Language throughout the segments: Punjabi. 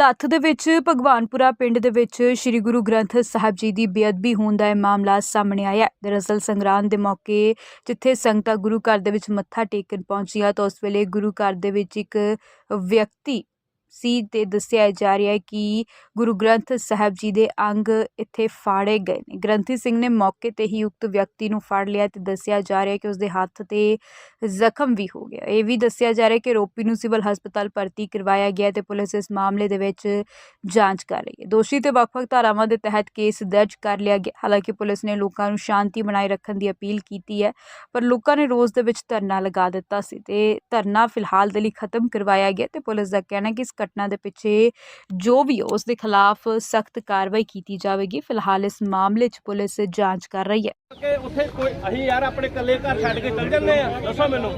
ਭਲੱਥ ਦੇ ਵਿੱਚ ਭਗਵਾਨਪੁਰਾ ਪਿੰਡ ਦੇ ਵਿੱਚ ਸ੍ਰੀ ਗੁਰੂ ਗ੍ਰੰਥ ਸਾਹਿਬ ਜੀ ਦੀ ਬੇਅਦਬੀ ਹੋਣ ਦਾ ਇਹ ਮਾਮਲਾ ਸਾਹਮਣੇ ਆਇਆ ਹੈ। ਦਰਅਸਲ ਸੰਗਰਾਂਦ ਦੇ ਮੌਕੇ ਜਿੱਥੇ ਸੰਗਤਾਂ ਗੁਰੂ ਘਰ ਦੇ ਵਿੱਚ ਮੱਥਾ ਟੇਕਣ ਪਹੁੰਚੀਆਂ ਤਾਂ ਉਸ ਵੇਲੇ ਗੁਰੂ ਘਰ ਦੇ ਵਿੱਚ ਇੱਕ ਵਿਅਕਤੀ ਸੀ ਅਤੇ ਦੱਸਿਆ ਜਾ ਰਿਹਾ ਹੈ ਕਿ ਗੁਰੂ ਗ੍ਰੰਥ ਸਾਹਿਬ ਜੀ ਦੇ ਅੰਗ ਇੱਥੇ ਫਾੜੇ ਗਏ ਨੇ। ਗ੍ਰੰਥੀ ਸਿੰਘ ਨੇ ਮੌਕੇ ਤੇ ਹੀ ਉਕਤ ਵਿਅਕਤੀ ਨੂੰ ਫੜ ਲਿਆ ਅਤੇ ਦੱਸਿਆ ਜਾ ਰਿਹਾ ਕਿ ਉਸਦੇ ਹੱਥ ਤੇ ਜ਼ਖਮ ਵੀ ਹੋ ਗਿਆ। ਇਹ ਵੀ ਦੱਸਿਆ ਜਾ ਰਿਹਾ ਕਿ ਆਰੋਪੀ ਨੂੰ ਸਿਵਲ ਹਸਪਤਾਲ ਭਰਤੀ ਕਰਵਾਇਆ ਗਿਆ ਹੈ ਤੇ ਪੁਲਿਸ ਇਸ ਮਾਮਲੇ ਦੇ ਵਿੱਚ ਜਾਂਚ ਕਰ ਰਹੀ ਹੈ। ਦੋਸ਼ੀ ਤੇ ਵੱਖ-ਵੱਖ ਧਾਰਾਵਾਂ ਦੇ ਤਹਿਤ ਕੇਸ ਦਰਜ ਕਰ ਲਿਆ ਗਿਆ। ਹਾਲਾਂਕਿ ਪੁਲਿਸ ਨੇ ਲੋਕਾਂ ਨੂੰ ਸ਼ਾਂਤੀ ਬਣਾਏ ਰੱਖਣ ਦੀ ਅਪੀਲ ਕੀਤੀ ਹੈ, ਪਰ ਲੋਕਾਂ ਨੇ ਰੋਸ ਦੇ ਵਿੱਚ ਧਰਨਾ ਲਗਾ ਦਿੱਤਾ ਸੀ ਤੇ ਧਰਨਾ ਫਿਲਹਾਲ ਦੇ ਲਈ ਖਤਮ ਕਰਵਾਇਆ ਗਿਆ ਤੇ ਪੁਲਿਸ ਦਾ ਕਹਿਣਾ ਹੈ ਕਿ ਇਸ ਘਟਨਾ ਦੇ ਪਿੱਛੇ ਜੋ ਵੀ ਉਸ ਦੇ ਖਿਲਾਫ ਸਖਤ ਕਾਰਵਾਈ ਕੀਤੀ ਜਾਵੇਗੀ, ਫਿਲਹਾਲ ਇਸ ਮਾਮਲੇ 'ਚ ਪੁਲਿਸ ਜਾਂਚ ਕਰ ਰਹੀ ਹੈ। ਕਿ ਉੱਥੇ ਕੋਈ, ਅਸੀਂ ਯਾਰ ਆਪਣੇ ਇਕੱਲੇ ਘਰ ਛੱਡ ਕੇ ਚੱਲ ਜੰਨੇ ਆ, ਦੱਸੋ ਮੈਨੂੰ।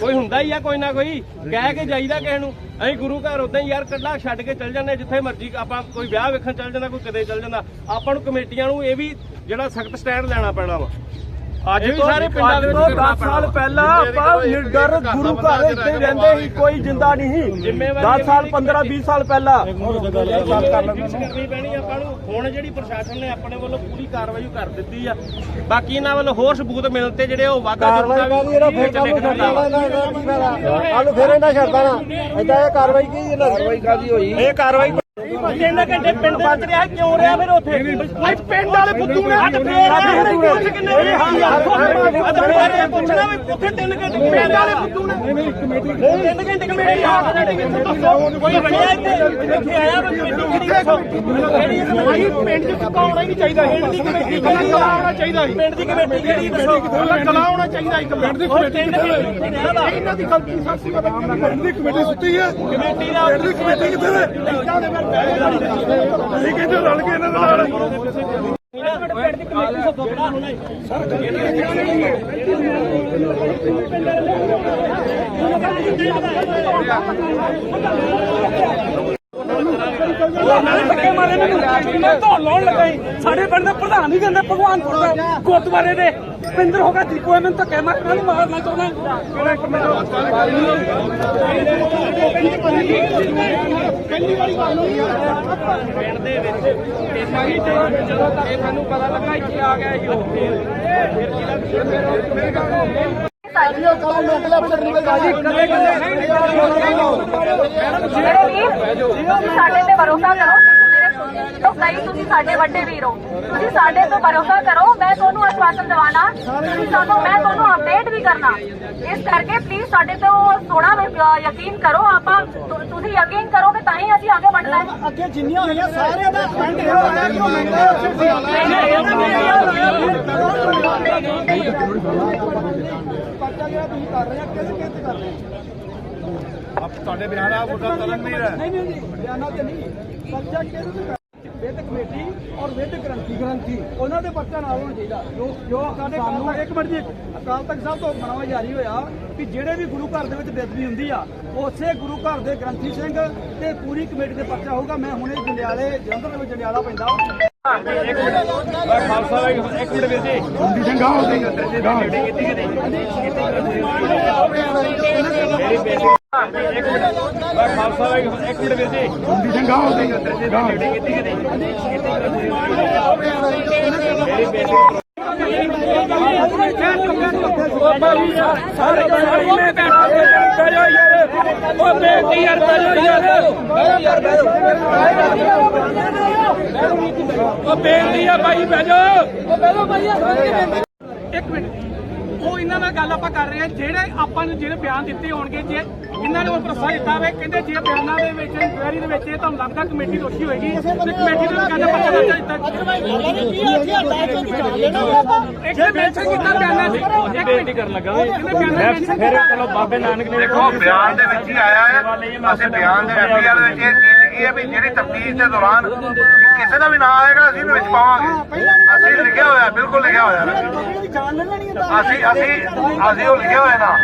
ਕੋਈ ਹੁੰਦਾ ਹੀ ਆ ਕੋਈ ਨਾ ਕੋਈ? ਕਹਿ ਕੇ ਜਾਈਦਾ ਕਿਸੇ ਨੂੰ। ਅਸੀਂ ਗੁਰੂ ਘਰ ਉਦਾਂ ਹੀ ਯਾਰ ਕੱਲਾ ਛੱਡ ਕੇ ਚੱਲ ਜਾਂਦੇ ਜਿੱਥੇ ਮਰਜ਼ੀ ਆਪਾਂ ਕੋਈ ਵਿਆਹ ਵੇਖਣ ਚੱਲ ਜਾਂਦਾ, ਕੋਈ ਕਿਤੇ ਚੱਲ ਜਾਂਦਾ। ਆਪਾਂ ਨੂੰ ਕਮੇਟੀਆਂ ਨੂੰ ਇਹ ਵੀ ਜਿਹੜਾ ਸਖਤ ਸਟੈਂਡ ਲੈਣਾ ਪੈਣਾ ਵਾ। ਅੱਜ ਵੀ ਸਾਰੇ ਪਿੰਡਾਂ ਦੇ ਵਿੱਚ ਕਰਨਾ 10 ਸਾਲ। ਪਹਿਲਾਂ ਆਪਾਂ ਨਿਰਡਰ ਗੁਰੂ ਘਰ ਇੱਥੇ ਰਹਿੰਦੇ ਸੀ ਕੋਈ ਜਿੰਦਾ ਨਹੀਂ ਸੀ। ਜ਼ਿੰਮੇਵਾਰੀ 10 ਸਾਲ 15 20 ਸਾਲ ਪਹਿਲਾਂ। ਕਰਨੀ ਪੈਣੀ ਆਪਾਂ ਨੂੰ। ਹੁਣ ਜਿਹੜੀ ਪ੍ਰਸ਼ਾਸਨ ਨੇ ਆਪਣੇ ਵੱਲੋਂ ਪੂਰੀ ਕਾਰਵਾਈ ਕਰ ਦਿੱਤੀ ਆ। ਬਾਕੀ ਇਹਨਾਂ ਵੱਲੋਂ ਹੋਰ ਸਬੂਤ ਮਿਲਣ ਤੇ ਜਿਹੜੇ ਉਹ ਫੇਰ ਛੱਡਦਾ ਛੱਡਦਾ ਨਾ ਏਦਾਂ ਇਹ ਕਾਰਵਾਈ ਕੀ ਇਹਨਾਂ ਕਾਰਵਾਈ ਕਾਦੀ ਹੋਈ? ਇਹ ਕਾਰਵਾਈ ਤਿੰਨ ਘੰਟੇ ਪਿੰਡ ਦੇ ਵਿੱਚ ਰਿਹਾ ਕਿਉਂ ਰਿਹਾ ਫਿਰ ਉੱਥੇ? ਅੱਜ ਪਿੰਡ ਵਾਲੇ ਬੁੱਧੂ ਨੇ ਅੱਜ ਫੇਰ ਕਿੰਨੇ ਆ ਅੱਜ ਫੇਰ ਇਹ ਪੁੱਛਣਾ ਵੀ ਉੱਥੇ ਤਿੰਨ ਘੰਟੇ ਪਿੰਡ ਵਾਲੇ ਬੁੱਧੂ ਨੇ? ਤਿੰਨ ਘੰਟੇ ਕਮੇਟੀ ਆ ਦੱਸੋ। ਕੋਈ ਬਣਿਆ ਇੱਥੇ? ਇੱਥੇ ਆਇਆ ਵਾ ਕਮੇਟੀ? ਕਿਹੜੀ ਦੱਸੋ ਕਿਹੜੀ ਭਾਈ ਪਿੰਡ ਚ ਕੌਣ ਨਹੀਂ ਚਾਹੀਦਾ ਪਿੰਡ ਦੀ ਕਮੇਟੀ ਕਲਾਉਣਾ ਚਾਹੀਦਾ ਪਿੰਡ ਦੀ ਕਮੇਟੀ ਕਿਹੜੀ ਦੱਸੋ? ਕਲਾਉਣਾ ਚਾਹੀਦਾ ਇੱਕ ਪਿੰਡ ਦੀ ਕਮੇਟੀ ਇਹਨਾਂ ਦੀ ਗਲਤੀ ਸਾਸੀ ਪਿੰਡ ਦੀ ਕਮੇਟੀ ਸੁੱਤੀ ਹੈ। ਕਮੇਟੀ ਦਾ ਪਿੰਡ ਦੀ ਕਮੇਟੀ ਕਿੱਥੇ ਹੈ? ਅਸੀਂ ਕਹਿੰਦੇ ਰਲ ਕੇ ਇਹਨਾਂ ਨਾਲ ਪਿੰਡ ਦੀ ਕਮੇਟੀ ਸਭ ਤੋਂ ਬੜਾ ਹੋਣਾ ਧੱਕੇ ਮਾਰੇ ਮੈਨੂੰ ਮੈਂ ਧੌਣ ਲਾਉਣ ਲੱਗਾ ਸਾਡੇ ਪਿੰਡ ਦੇ ਪ੍ਰਧਾਨ ਹੀ ਕਹਿੰਦੇ ਭਗਵਾਨਪੁਰ ਦਾ ਗੁਰਦੁਆਰੇ ਦੇ ਪਿੰਦਰ ਹੋਗਾ ਦੀਪੂ ਮੈਨੂੰ ਧੱਕੇ ਮਾਰੇ ਮੈਨੂੰ ਮਾਰਨਾ ਚਾਹੁੰਦਾ ਕਿਹੜਾ ਇੱਕ ਪਿੰਡ ਦੇ ਵਿੱਚ ਇੰਨਾ ਹੀ ਟਾਈਮ ਜਦੋਂ ਤੱਕ ਸਾਨੂੰ ਪਤਾ ਲੱਗਾ ਇੱਥੇ ਆ ਗਿਆ ਸੀ ਉਹ ਫਿਰ ਤੁਸੀਂ ਸਾਡੇ ਤੇ ਭਰੋਸਾ ਕਰੋ ਤੋਂ ਕਈ ਤੁਸੀਂ ਸਾਡੇ ਵੱਡੇ ਵੀਰ ਹੋ ਤੁਸੀਂ ਸਾਡੇ ਤੋਂ ਭਰੋਸਾ ਕਰੋ ਮੈਂ ਤੁਹਾਨੂੰ ਆਸ਼ਵਾਸਨ ਦਿਵਾਣਾ ਤੁਸੀਂ ਸਾਨੂੰ ਮੈਂ ਤੁਹਾਨੂੰ ਅਪਡੇਟ ਵੀ ਕਰਨਾ ਇਸ ਕਰਕੇ ਪਲੀਜ਼ ਸਾਡੇ ਤੋਂ ਥੋੜਾ ਯਕੀਨ ਕਰੋ ਆਪਾਂ ਤੁ- ਤੁਸੀਂ ਯਕੀਨ ਕਰੋਗੇ ਤਾਂ ਹੀ ਅਸੀਂ ਅੱਗੇ ਵਧਣਾ ਹੈ ਅੱਗੇ ਜਿੰਨੀਆਂ ਹੋਈਆਂ ਸਾਰਿਆਂ ਦਾ ਫੰਡ ਇਹ ਹੋਇਆ ਕਿ ਉਹ ਪਰਚਾ ਜਿਹੜਾ ਤੁਸੀਂ ਕਰ ਰਹੇ ਆ ਕਿਹਦੇ ਕਿਹਦੇ ਤੇ ਕਰ ਰਹੇ ਆ ਆਪ ਤੁਹਾਡੇ ਬਿਆਨ ਆ ਮੁੱਦਾ ਤਰਨ ਨਹੀਂ ਰਿਹਾ ਨਹੀਂ ਨਹੀਂ ਬਿਆਨਾਂ ਤੇ ਨਹੀਂ ਪਰਚਾ ਕਿਹਦੇ ਤੇ ਔਰ ਵਿਦ ਗਰੰਟੀ ਗਰੰਟੀ। ਉਹਨਾਂ ਦੇ ਪਰਚਾ ਨਾਲ ਹੋਣਾ ਚਾਹੀਦਾ। ਜੋ ਜੋ ਸਾਡੇ ਸਾਨੂੰ ਇੱਕ ਮਿੰਟ ਜੀ। ਅਕਾਲ ਤਖਤ ਸਾਹਿਬ ਤੋਂ ਮਨਾਵਾ ਜਾਰੀ ਹੋਇਆ ਕਿ ਜਿਹੜੇ ਵੀ ਗੁਰੂ ਘਰ ਦੇ ਵਿੱਚ ਬੇਦਬੀ ਹੁੰਦੀ ਆ ਉਸੇ ਗੁਰੂ ਘਰ ਦੇ ਗ੍ਰੰਥੀ ਸਿੰਘ ਤੇ ਪੂਰੀ ਕਮੇਟੀ ਦੇ ਪਰਚਾ ਹੋਊਗਾ। ਮੈਂ ਹੁਣੇ ਜੰਡਿਆਲੇ ਜਲੰਧਰ ਦੇ ਵਿੱਚ ਜੰਡਿਆਲਾ ਪੈਂਦਾ। ਖਾਲਸਾ ਇੱਕ ਮਿੰਟ ਵੀਰ ਜੀ। ਖਾਲਸਾ ਇੱਕ ਮਿੰਟ ਵੀਰ ਜੀ ਸਾਰੇ ਮੈਂ ਬੈਠਾ ਯਾਰ ਉਹ ਬੇਟੀ ਯਾਰ ਬੈਠੋ ਯਾਰ ਉਹ ਬੇਟੀ ਆ ਭਾਈ ਬੈਜੋ ਉਹ ਬੈਜੋ ਭਾਈ ਉਹ ਇਹਨਾਂ ਨਾਲ ਗੱਲ ਆਪਾਂ ਕਰ ਰਹੇ ਹਾਂ। ਜਿਹੜੇ ਆਪਾਂ ਨੂੰ ਜਿਹੜੇ ਬਿਆਨ ਦਿੱਤੇ ਹੋਣਗੇ ਜੇ ਇਹਨਾਂ ਨੇ ਉਹ ਭਰੋਸਾ ਦਿੱਤਾ ਵੇ ਕਹਿੰਦੇ ਜੇ ਬਿਆਨਾਂ ਦੇ ਵਿੱਚ ਇਨਕੁਆਇਰੀ ਦੇ ਵਿੱਚ ਇਹ ਤੁਹਾਨੂੰ ਲੱਗਦਾ ਕਮੇਟੀ ਦੋਸ਼ੀ ਹੋਏਗੀ ਤੇ ਕਮੇਟੀ ਦੇ ਕਹਿੰਦੇ ਪਰਚਾ ਦਰਜ ਦਿੱਤਾ। ਇੱਕ ਮੈਂਸ਼ਨ ਕੀਤਾ ਬਿਆਨਾਂ 'ਚ ਇੱਕ ਬੇਨਤੀ ਕਰਨ ਲੱਗਾ ਫਿਰ ਚਲੋ ਬਾਬੇ ਨਾਨਕ ਨੇ ਦੇਖੋ ਬਿਆਨ ਦੇ ਵਿੱਚ ਹੀ ਆਇਆ ਹੈ। ਅਸੀਂ ਬਿਆਨ ਦੇ ਐਫਆਈਆਰ ਦੇ ਵਿੱਚ ਇਹ ਚੀਜ਼ ਲਿਖੀ ਹੈ ਵੀ ਜਿਹੜੀ ਤਫਤੀਸ਼ ਦੇ ਦੌਰਾਨ ਕਿਸੇ ਦਾ ਵੀ ਨਾਂ ਆਏਗਾ ਅਸੀਂ ਵਿੱਚ ਪਾਵਾਂਗੇ ਅਸੀਂ ਲਿਖਿਆ ਹੋਇਆ ਬਿਲਕੁਲ ਲਿਖਿਆ ਹੋਇਆ। ਅਸੀਂ ਅਸੀਂ ਅਸੀਂ ਉਹ ਲਿਖਿਆ ਹੋਇਆ ਨਾ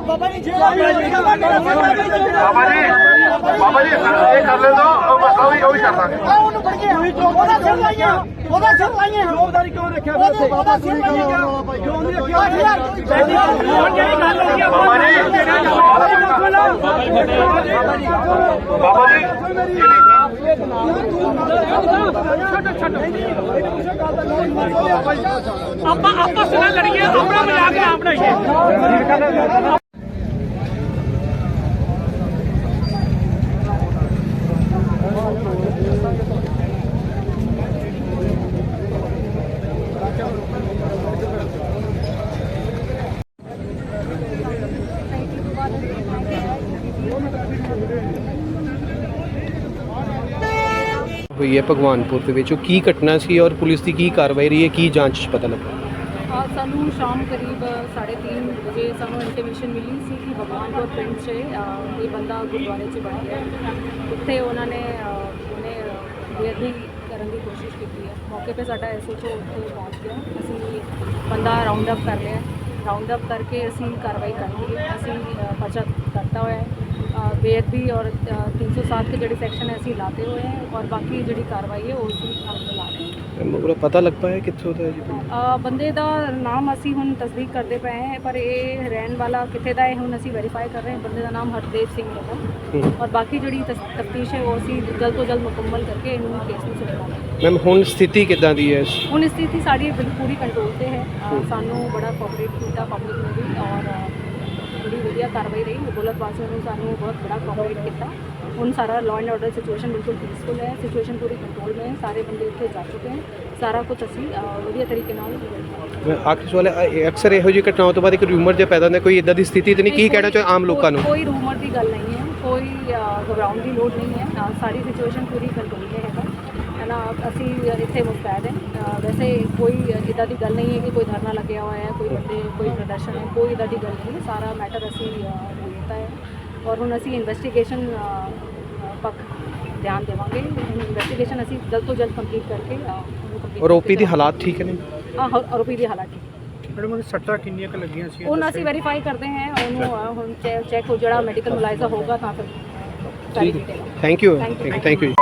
ਬਾਬਾ ਜੀ ਜੇ ਬਾਬਾ ਜੀ ਬਾਬਾ ਜੀ ਇਹ ਕਰ ਲੈ ਦੋ ਉਹ ਵੀ ਉਹ ਵੀ ਕਰ ਦਾਂਗੇ ਉਹਨੂੰ ਫੜ ਕੇ ਉਹਦਾ ਸਿਰ ਲਾਈਆਂ ਉਹਦਾ ਸਿਰ ਲਾਈਆਂ ਜਵਾਬਦਾਰੀ ਕਿਉਂ ਰੱਖਿਆ ਉੱਥੇ ਬਾਬਾ ਸਿਰ ਲਾਈਆਂ ਕਿਉਂ ਨਹੀਂ ਰੱਖਿਆ ਹੁਣ ਜਿਹੜੀ ਗੱਲ ਹੋ ਗਈ ਆਪਾਂ ਬਾਬਾ ਜੀ ਬਾਬਾ ਜੀ ਆਪਾਂ ਆਪਸ ਨਾਲ ਲੜੀਏ ਆਪਣਾ ਮਜ਼ਾਕ ਨਾ ਬਣਾਈਏ। ਹੋਈ ਹੈ ਭਗਵਾਨਪੁਰ ਦੇ ਵਿੱਚ ਉਹ ਕੀ ਘਟਨਾ ਸੀ ਔਰ ਪੁਲਿਸ ਦੀ ਕੀ ਕਾਰਵਾਈ ਰਹੀ ਹੈ ਕੀ ਜਾਂਚ 'ਚ ਪਤਾ ਲੱਗਾ? ਅ, ਸਾਨੂੰ ਸ਼ਾਮ ਕਰੀਬ 3:30 ਵਜੇ ਸਾਨੂੰ ਇਨਫੋਰਮੇਸ਼ਨ ਮਿਲੀ ਸੀ ਕਿ ਭਗਵਾਨਪੁਰ ਪਿੰਡ 'ਚ ਅ, ਕੋਈ ਬੰਦਾ ਗੁਰਦੁਆਰੇ 'ਚ ਬੈਠ ਗਿਆ। ਉੱਥੇ ਉਹਨਾਂ ਨੇ ਅ, ਉਹਨੇ ਬੇਅਦਬੀ ਕਰਨ ਦੀ ਕੋਸ਼ਿਸ਼ ਕੀਤੀ ਹੈ। ਮੌਕੇ 'ਤੇ ਸਾਡਾ ਐਸਓਚਓ ਉੱਥੇ ਪਹੁੰਚ ਗਿਆ। ਅਸੀਂ ਬੰਦਾ ਰਾਉਂਡ ਅਪ ਕਰ ਲਿਆ। ਰਾਉਂਡ ਅਪ ਕਰਕੇ ਅਸੀਂ ਕਾਰਵਾਈ ਕਰ ਲਈ। ਅਸੀਂ ਅ, ਪਰਚਾ ਕਰਤਾ ਹੋਇਆ ਹੈ। ਬੇਅਦਬੀ ਔਰ ਅ, 307 ਕੇ ਜਿਹੜੇ ਸੈਕਸ਼ਨ ਹੈ ਅਸੀਂ ਲਾਤੇ ਹੋਏ ਹੈ ਔਰ ਬਾਕੀ ਜਿਹੜੀ ਕਾਰਵਾਈ ਹੈ ਉਹ ਅਸੀਂ ਅੱਗੇ ਲਾ ਰਹੇ ਹਾਂ। ਪੂਰਾ ਪਤਾ ਲੱਗ ਪਾਇਆ ਕਿੱਥੋਂ ਦਾ ਹੈ ਜੀ? ਅ, ਬੰਦੇ ਦਾ ਨਾਮ ਅਸੀਂ ਹੁਣ ਤਸਦੀਕ ਕਰਦੇ ਪਏ ਹਾਂ ਪਰ ਇਹ ਰਹਿਣ ਵਾਲਾ ਕਿੱਥੇ ਦਾ ਹੈ ਹੁਣ ਅਸੀਂ ਵੈਰੀਫਾਈ ਕਰ ਰਹੇ ਹਾਂ ਬੰਦੇ ਦਾ ਨਾਮ ਹਰਦੇਵ ਸਿੰਘ ਹੈ ਹੂੰ। ਔਰ ਬਾਕੀ ਜਿਹੜੀ ਤਫਤੀਸ਼ ਹੈ ਉਹ ਅਸੀਂ ਜਲਦ ਤੋਂ ਜਲਦ ਮੁਕੰਮਲ ਕਰਕੇ ਇਹਨੂੰ ਕੇਸ ਨੂੰ ਸੁਲਝਾਵਾਂਗੇ ਮੈਮ ਹੁਣ ਸਥਿਤੀ ਕਿੱਦਾਂ ਦੀ ਹੈ? ਹੁਣ ਸਥਿਤੀ ਸਾਡੀ ਬਿਲਕੁਲ ਪੂਰੀ ਕੰਟਰੋਲ ਤੇ ਹੈ। ਅ, ਸਾਨੂੰ ਬੜਾ ਕੋਆਪਰੇਟ ਕੀਤਾ ਪਬਲਿਕ ਨੇ ਵੀ ਔਰ ਅ, ਬੜੀ ਵਧੀਆ ਕਾਰਵਾਈ ਰਹੀ ਮੁਗਲਕ ਵਾਸੀਆਂ ਨੇ ਸਾਨੂੰ ਬਹੁਤ ਬੜਾ ਕੋਆਪਰੇਟ ਕੀਤਾ। ਹੁਣ ਸਾਰਾ ਲਾਅ ਐਂਡ ਆਰਡਰ ਸਿਚੁਏਸ਼ਨ ਬਿਲਕੁਲ ਪੀਸਫੁਲ ਹੈ ਸਿਚੁਏਸ਼ਨ ਪੂਰੀ ਕੰਟਰੋਲ में है ਸਾਰੇ ਬੰਦੇ ਉੱਥੇ ਜਾ ਚੁੱਕੇ ਹਨ ਸਾਰਾ ਕੁਝ ਅਸੀਂ ਵਧੀਆ ਤਰੀਕੇ ਨਾਲ ਮੈਂ ਆਖਰੀ ਸਵਾਲ ਹੈ ਅਕਸਰ ਇਹੋ ਜਿਹੀ ਘਟਨਾਵਾਂ ਤੋਂ ਬਾਅਦ ਇੱਕ ਰਿਊਮਰ ਜਿਹਾ ਪੈਦਾ ਹੁੰਦਾ ਕੋਈ ਇਦਾਂ ਦੀ ਸਥਿਤੀ ਤੇ ਨਹੀਂ ਕੀ ਕਹਿਣਾ ਚਾਹੋ ਆਮ ਲੋਕਾਂ ਨੂੰ? ਕੋਈ ਰੂਮਰ ਦੀ ਗੱਲ ਨਹੀਂ ਹੈ ਕੋਈ ਘਬਰਾਉਣ ਦੀ ਲੋੜ ਨਹੀਂ ਹੈ ਸਾਰੀ ਸਿਚੁਏਸ਼ਨ ਪੂਰੀ ਕੰਟਰੋਲ ਹੈ। ਨਾ ਅਸੀਂ ਇੱਥੇ ਮੁਸਤੈਦ ਹੈ। ਵੈਸੇ ਕੋਈ ਇਦਾਂ ਦੀ ਗੱਲ ਨਹੀਂ ਹੈ ਕਿ ਕੋਈ ਧਰਨਾ ਲੱਗਿਆ ਹੋਇਆ ਹੈ ਕੋਈ ਬੰਦੇ ਕੋਈ ਪ੍ਰਦਰਸ਼ਨ ਹੈ ਕੋਈ ਇਦਾਂ ਦੀ ਗੱਲ ਨਹੀਂ ਹੈ। ਸਾਰਾ ਮੈਟਰ ਅਸੀਂ ਲੈਤਾ ਹੈ। ਔਰ ਹੁਣ ਅਸੀਂ ਇਨਵੈਸਟੀਗੇਸ਼ਨ ਪੱਖ ਧਿਆਨ ਦੇਵਾਂਗੇ। ਇਨਵੈਸਟੀਗੇਸ਼ਨ ਅਸੀਂ ਜਲਦ ਤੋਂ ਜਲਦ ਕੰਪਲੀਟ ਕਰਕੇ ਉਹਨੂੰ ਕਰਕੇ ਦੀ ਹਾਲਾਤ ਠੀਕ ਨੇ ਹਾਂ ਹਾਂ, ਆਰੋਪੀ ਦੀ ਹਾਲਾਤ ਠੀਕ ਮੈਡਮ ਉਹ ਸੱਟਾਂ ਕਿੰਨੀਆਂ ਕ ਲੱਗੀਆਂ ਸੀ? ਹੁਣ ਅਸੀਂ ਵੈਰੀਫਾਈ ਕਰਦੇ ਹਾਂ ਉਹਨੂੰ ਹੁਣ ਚੈੱਕ ਹੋ ਜਿਹੜਾ ਮੈਡੀਕਲ ਮੁਲਾਇਜ਼ਾ ਹੋਗਾ ਤਾਂ ਫਿਰ ਥੈਂਕ ਯੂ. Thank you